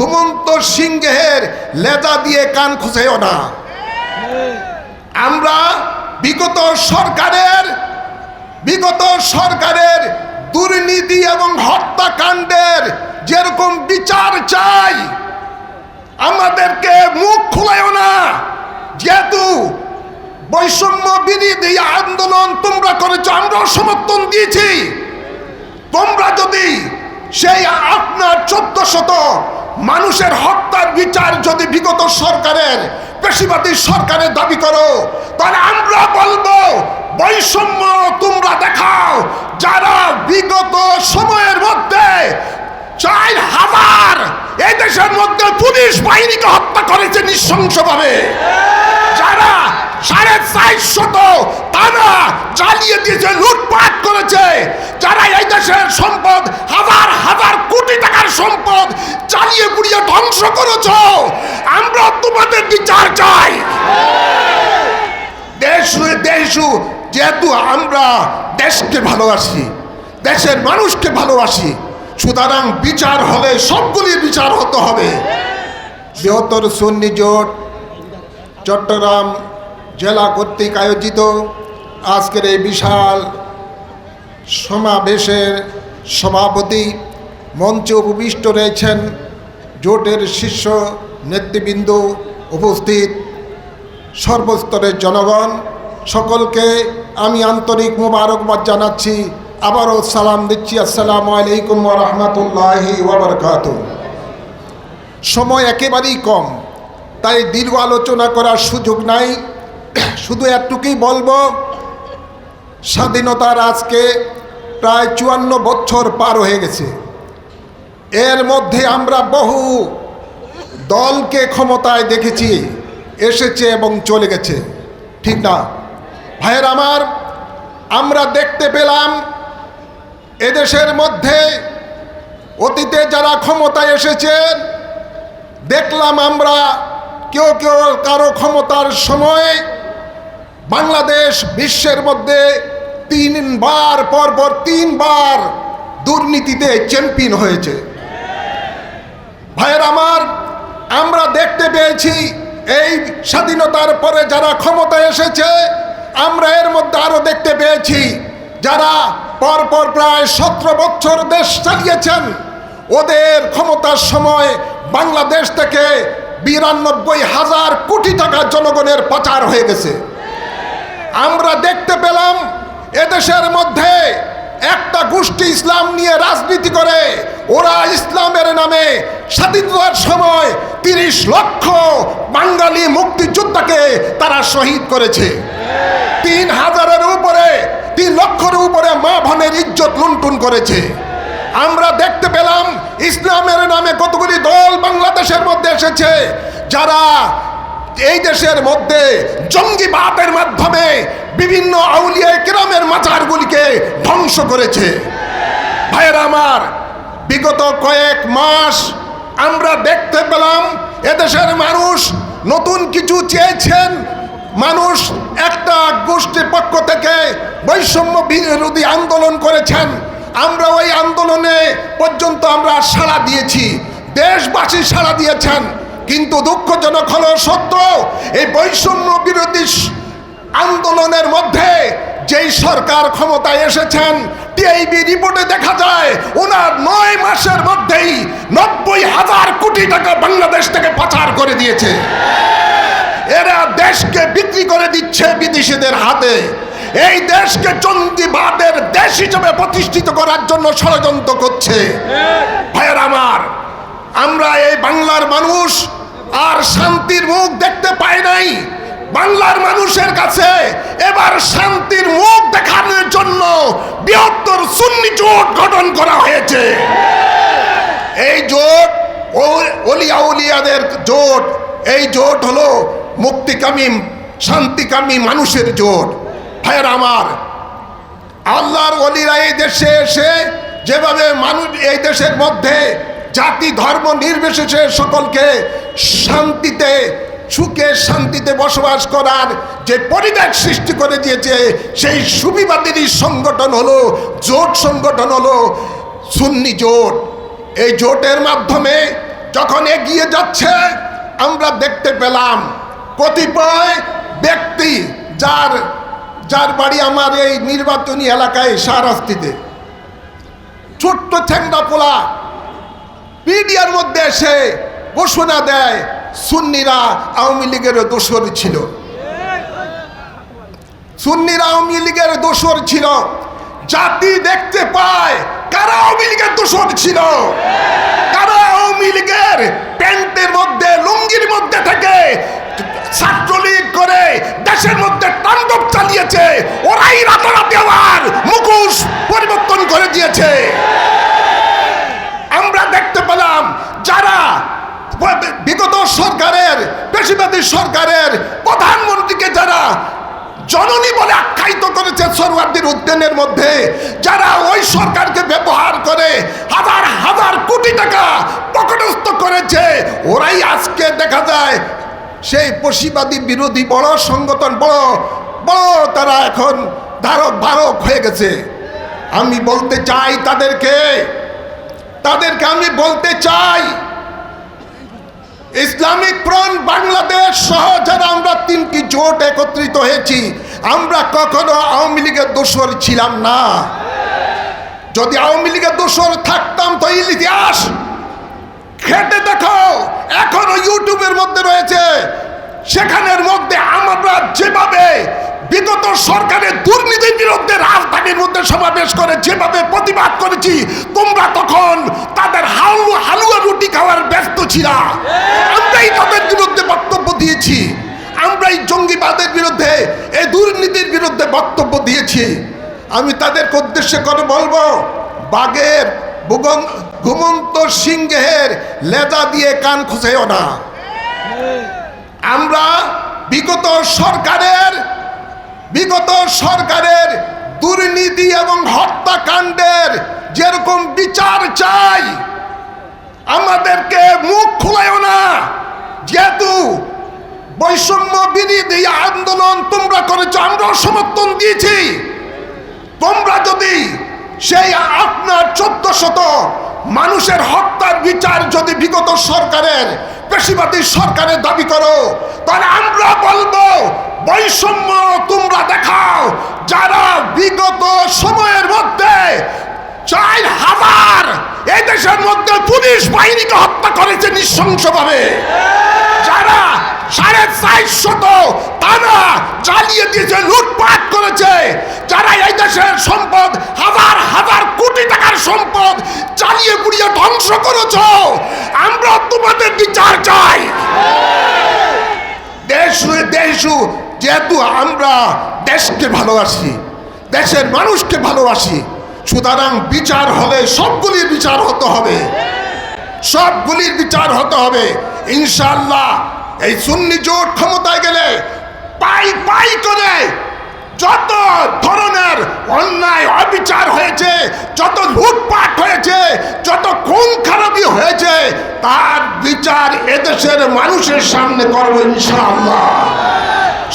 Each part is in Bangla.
ঘুমন্ত সিংহের লেজা দিয়ে কান খুঁজেও না আমরা বিগত সরকারের বিগত সরকারের দুর্নীতি এবং হত্যাকাণ্ডের যেরকম বিচার চাই, আমাদেরকে মুখ খুলাইও না। যেহেতু বৈষম্য বিরোধী আন্দোলন তোমরা করেছ, আমরাও সমর্থন দিয়েছি। তোমরা যদি সেই আপনার চোদ্দ শত মানুষের হত্যার বিচার যদি বিগত সরকারের, পেশিবাদী সরকারের দাবি করো, তাহলে আমরা বলব, বৈষম্য তোমরা দেখাও, যারা বিগত সময়ের মধ্যে চার হাজার এই দেশের মধ্যে পুলিশ বাহিনীকে হত্যা করেছে নৃশংসভাবে। তারা দিয়েছে করেছে। দেশের সম্পদ, হাজার হাজার কোটি টাকার সম্পদ চালিয়ে ধ্বংস করেছ, আমরা তোমাদের বিচার চাই। যেহেতু আমরা দেশকে ভালোবাসি, দেশের মানুষকে ভালোবাসি, সুতরাং বিচার হলে সবগুলি বিচার হতে হবে। বৃহত্তর সুন্নি জোট, চট্টগ্রাম জেলা কর্তৃক আয়োজিত আজকের এই বিশাল সমাবেশের সভাপতি মঞ্চে উপবিষ্ট রয়েছেন জোটের শীর্ষ নেতৃবৃন্দ উপস্থিত সর্বস্তরের জনগণ। সকলকে আমি আন্তরিক মোবারকবাদ জানাচ্ছি। আবারও সালাম দিচ্ছি। আসসালামু আলাইকুম রহমতুল্লাহি ওবরকাত সময় একেবারেই কম, তাই দীর্ঘ আলোচনা করার সুযোগ নাই। শুধু একটুকুই বলব, স্বাধীনতার আজকে প্রায় চুয়ান্ন বছর পার হয়ে গেছে। এর মধ্যে আমরা বহু দলকে ক্ষমতায় দেখেছি, এসেছে এবং চলে গেছে। ঠিক না? ভাইয়ের আমার, আমরা দেখতে পেলাম এদেশের মধ্যে অতীতে যারা ক্ষমতায় এসেছেন দেখলাম আমরা কেউ কেউ কারও ক্ষমতার সময় বাংলাদেশ বিশ্বের মধ্যে তিনবার, পরপর তিনবার দুর্নীতিতে চ্যাম্পিয়ন হয়েছে। ভাইয়ের আমার, আমরা দেখতে পেয়েছি এই স্বাধীনতার পরে যারা ক্ষমতায় এসেছে, আমরা এর মধ্যে আরও দেখতে পেয়েছি যারা পরপর প্রায় সতেরো বছর দেশ চালিয়েছেন, ওদের ক্ষমতার সময় বাংলাদেশ থেকে বিরানব্বই হাজার কোটি টাকা জনগণের পাচার হয়ে গেছে। আমরা দেখতে পেলাম এদেশের মধ্যে একটা গোষ্ঠী ইসলাম নিয়ে রাজনীতি করে। ওরা ইসলামের নামে স্বাধীনতার সময় তিরিশ লক্ষ বাঙালি মুক্তিযোদ্ধাকে তারা শহীদ করেছে। তিন হাজারের উপরে, তিন লক্ষের উপরে মা বোনের ইজ্জত লুণ্ঠন করেছে। আমরা দেখতে পেলাম ইসলামের নামে কতগুলি দল বাংলাদেশের মধ্যে এসেছে, যারা এই দেশের মধ্যে জঙ্গিবাদের মাধ্যমে বিভিন্ন আউলিয়া কেরামের মাজারগুলিকে ধ্বংস করেছে। ভাইয়ের আমার, বিগত কয়েক মাস আমরা দেখতে পেলাম এদেশের মানুষ নতুন কিছু চেয়েছেন। মানুষ একটা গোষ্ঠীর পক্ষ থেকে বৈষম্য বিরোধী আন্দোলন করেছেন। আমরা ওই আন্দোলনে পর্যন্ত আমরা সাড়া দিয়েছি। দেশবাসী সাড়া দিয়েছেন। কিন্তু দুঃখজনক হলো সত্য, এই বৈষম্য বিরোধী আন্দোলনের মধ্যে যেই সরকার ক্ষমতায় এসেছেন, টিআইবি রিপোর্টে দেখা যায় ওনার নয় মাসের মধ্যেই নব্বই হাজার কোটি টাকা বাংলাদেশ থেকে পাচার করে দিয়েছে। এরা দেশকে বিক্রি করে দিচ্ছে বিদেশিদের হাতে। এই দেশকে জঙ্গিবাদের দেশ হিসেবে প্রতিষ্ঠিত করার জন্য ষড়যন্ত্র করছে। ভাইয়ের আমার, আমরা এই বাংলার মানুষ আর শান্তির মুখ দেখতে পাই নাই। বাংলার মানুষের কাছে এবার শান্তির মুখ দেখানোর জন্য বৃহত্তর সুন্নি জোট গঠন করা হয়েছে। এই জোট ও- অলিয়া উলিয়াদের জোট, এই জোট হলো মুক্তিকামী, শান্তিকামী মানুষের জোট। ভাইয়ের আমার, আল্লাহর অলিরা এই দেশে এসে যেভাবে মানুষ, এই দেশের মধ্যে জাতি, ধর্ম নির্বিশেষে সকলকে শান্তিতে, সুখে শান্তিতে বসবাস করার যে পরিবেশ সৃষ্টি করে দিয়েছে, সেই সুবিবাদী সংগঠন হলো, জোট সংগঠন হলো সুন্নি জোট। এই জোটের মাধ্যমে যখন এগিয়ে যাচ্ছে, আমরা দেখতে পেলাম কতিপয় ব্যক্তি যার যার বাড়ি আমার এই নির্বাচনী এলাকায় শাহরাস্তিতে ছোট্ট ঠ্যাংরা পোলা মিডিয়ার মধ্যে এসে ঘোষণা দেয়, সুন্নিরা আওয়ামী লীগের দোষর ছিল। সুন্নিরা আওয়ামী লীগের দোষর ছিল। জাতি দেখতে পায় কারা আওয়ামী লীগের দোষর ছিল। কারা আওয়ামী লীগের প্যান্টের মধ্যে, লুঙ্গির মধ্যে থেকে ছাত্রলীগ করে দেশের মধ্যে তাণ্ডব চালিয়েছে, ওরাই রাতারাতি আমার মুখোশ পরিবর্তন করে দিয়েছে আমরা দেখতে পেলাম যারা বিগত সরকারের বেশিবাদী সরকারের প্রধানমন্ত্রীকে যারা জননী বলে আখ্যায়িত করেছে সরওয়ার্দির উদ্যানের মধ্যে, যারা ওই সরকারকে ব্যবহার করে হাজার হাজার কোটি টাকা পকটস্থ করেছে, ওরাই আজকে দেখা যায় সেই পশিবাদী বিরোধী বড় সংগঠন, বড় বড় তারা এখন ধারক ধারক হয়ে গেছে। আমি বলতে চাই তাদেরকে তাদেরকে আমি বলতে চাই ইসলামিক ফ্রন্ট বাংলাদেশ সহ যারা আমরা তিনটি জোট একত্রিত হয়েছি, আমরা কখনো আওয়ামী লীগের দোষর ছিলাম না। যদি আওয়ামী লীগের দোষর থাকতাম তো ইতিহাস। খেটে দেখো, এখনও ইউটিউবের মধ্যে রয়েছে, সেখানের মধ্যে আমরা যেভাবে বিগত সরকারের দুর্নীতির বিরুদ্ধে রাজধানীর মধ্যে সমাবেশ করে যেভাবে প্রতিবাদ করেছি, তোমরা তখন তাদের হালু হালুয়া রুটি খাওয়ার ব্যস্ত ছিলা। আমরাই তাদের বিরুদ্ধে বক্তব্য দিয়েছি। আমরাই জঙ্গিবাদের বিরুদ্ধে, এই দুর্নীতির বিরুদ্ধে বক্তব্য দিয়েছি। আমি তাদেরকে উদ্দেশ্য করে বলব, বাঘের ভুগন ঘুমন্ত সিংহের লেজা দিয়ে কান খুঁজেও না। আমরা বিগত সরকারের বিগত সরকারের দুর্নীতি এবং হত্যাকাণ্ডের যেরকম বিচার চাই, আমাদেরকে মুখ খুলাইও না। যেহেতু বৈষম্য বিরোধী আন্দোলন তোমরা করেছ, আমরাও সমর্থন দিয়েছি। তোমরা যদি সেই আপনার চোদ্দ শত মানুষের হত্যার বিচার যদি বিগত সরকারের, পেশিবাদী সরকারের দাবি করো, তাহলে আমরা বলব বৈষম্য তোমরা দেখাও যারা বিগত সময়ের মধ্যে চার হাজার এই দেশের মধ্যে পুলিশ বাহিনীকে হত্যা করেছে নৃশংসভাবে। যারা সাড়ে চারশত তারা চালিয়ে দিয়েছে, লুটপাট করেছে। যারা এই দেশের সম্পদ, হাজার হাজার কোটি টাকার সম্পদ চালিয়ে পুড়িয়ে ধ্বংস করেছ, আমরা তোমাদের বিচার চাই। দেশ দেশ যেহেতু আমরা দেশকে ভালোবাসি, দেশের মানুষকে ভালোবাসি, সুতরাং বিচার হলে সবগুলির বিচার হতে হবে। সবগুলির বিচার হতে হবে। ইনশাল্লাহ এই সুন্নি জোট ক্ষমতায় গেলে পাই পাই করে যত ধরনের অন্যায়, অবিচার হয়েছে, যত লুটপাট হয়েছে, যত খুন খারাপি হয়েছে, তার বিচার এদেশের মানুষের সামনে করব ইনশাআল্লাহ।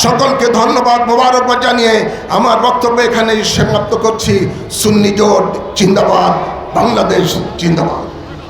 সকলকে ধন্যবাদ মোবারকবাদ জানিয়ে আমার বক্তব্য এখানেই সমাপ্ত করছি। সুন্নি জোট জিন্দাবাদ বাংলাদেশ জিন্দাবাদ।